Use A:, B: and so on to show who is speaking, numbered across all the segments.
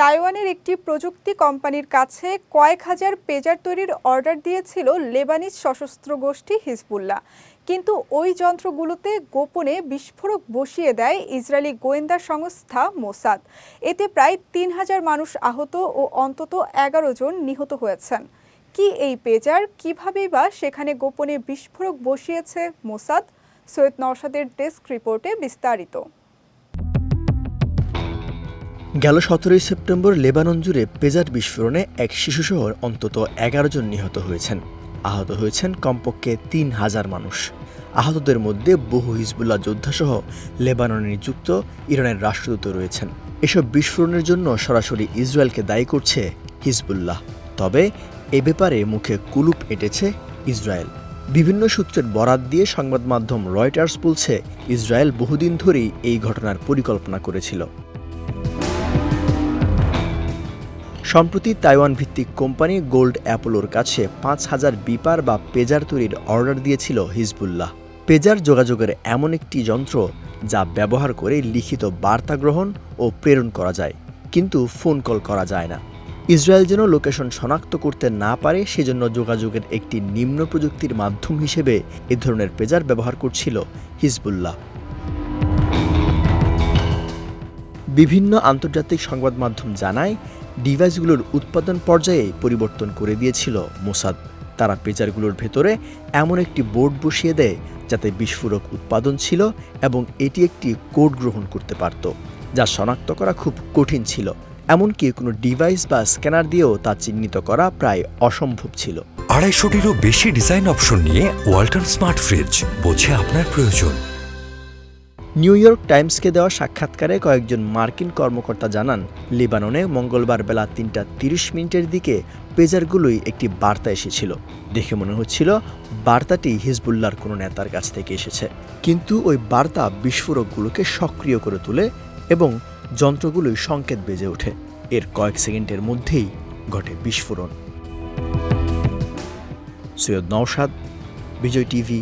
A: তাইওয়ানের একটি প্রযুক্তি কোম্পানির কাছে কয়েক হাজার পেজার তৈরির অর্ডার দিয়েছিল লেবানিজ সশস্ত্র গোষ্ঠী হিজবুল্লাহ। কিন্তু ওই যন্ত্রগুলোতে গোপনে বিস্ফোরক বসিয়ে দেয় ইসরায়েলি গোয়েন্দা সংস্থা মোসাদ। এতে প্রায় তিন হাজার মানুষ আহত ও অন্তত এগারো জন নিহত হয়েছেন। কি এই পেজার? কিভাবেই বা সেখানে গোপনে বিস্ফোরক বসিয়েছে মোসাদ? সৈয়দ নওশাদের ডেস্ক রিপোর্টে বিস্তারিত।
B: গেল সতেরোই সেপ্টেম্বর লেবানন জুড়ে পেজার বিস্ফোরণে এক শিশু শিশুসহ অন্তত এগারো জন নিহত হয়েছেন। আহত হয়েছেন কমপক্ষে তিন হাজার মানুষ। আহতদের মধ্যে বহু হিজবুল্লাহ যোদ্ধাসহ লেবাননে নিযুক্ত ইরানের রাষ্ট্রদূত রয়েছেন। এসব বিস্ফোরণের জন্য সরাসরি ইসরায়েলকে দায়ী করছে হিজবুল্লাহ। তবে এ ব্যাপারে মুখে কুলুপ এঁটেছে ইসরায়েল। বিভিন্ন সূত্রের বরাত দিয়ে সংবাদ মাধ্যম রয়টার্স বলছে, ইসরায়েল বহুদিন ধরেই এই ঘটনার পরিকল্পনা করেছিল। সম্প্রতি তাইওয়ান ভিত্তিক কোম্পানি গোল্ড অ্যাপোলোর কাছে পাঁচ হাজার বিপার বা পেজার তৈরির অর্ডার দিয়েছিল হিজবুল্লাহ। পেজার যোগাযোগের এমন একটি যন্ত্র যা ব্যবহার করে লিখিত বার্তা গ্রহণ ও প্রেরণ করা যায়, কিন্তু ফোন কল করা যায় না। ইসরায়েল যেন লোকেশন শনাক্ত করতে না পারে, সেজন্য যোগাযোগের একটি নিম্ন প্রযুক্তির মাধ্যম হিসেবে এ ধরনের পেজার ব্যবহার করছিল হিজবুল্লাহ। বিভিন্ন আন্তর্জাতিক সংবাদ মাধ্যম জানায় ডিভাইসগুলোর উৎপাদন পর্যায়ে পরিবর্তন করে দিয়েছিল মোসাদ। তারা পেজারগুলোর ভেতরে এমন একটি বোর্ড বসিয়ে দেয় যাতে বিস্ফোরক উৎপাদন ছিল এবং এটি একটি কোড গ্রহণ করতে পারত, যা শনাক্ত করা খুব কঠিন ছিল। এমনকি কোনো ডিভাইস বা স্ক্যানার দিয়েও তা চিহ্নিত করা প্রায় অসম্ভব ছিল।
C: আড়াইশোটিরও বেশি ডিজাইন অপশন নিয়ে ওয়াল্টন স্মার্ট ফ্রিজ বোঝে আপনার প্রয়োজন।
B: নিউ ইয়র্ক টাইমসকে দেওয়া সাক্ষাৎকারে কয়েকজন মার্কিন কর্মকর্তা জানান, লিবাননে মঙ্গলবার বেলা তিনটা তিরিশ মিনিটের দিকে পেজারগুলোই একটি বার্তা এসেছিল। দেখে মনে হচ্ছিল বার্তাটি হিজবুল্লাহর কোনো নেতার কাছ থেকে এসেছে। কিন্তু ওই বার্তা বিস্ফোরকগুলোকে সক্রিয় করে তোলে এবং যন্ত্রগুলোই সংকেত বেজে ওঠে। এর কয়েক সেকেন্ডের মধ্যেই ঘটে বিস্ফোরণ। Syed Naushad, Bijoy TV,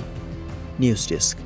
B: news desk.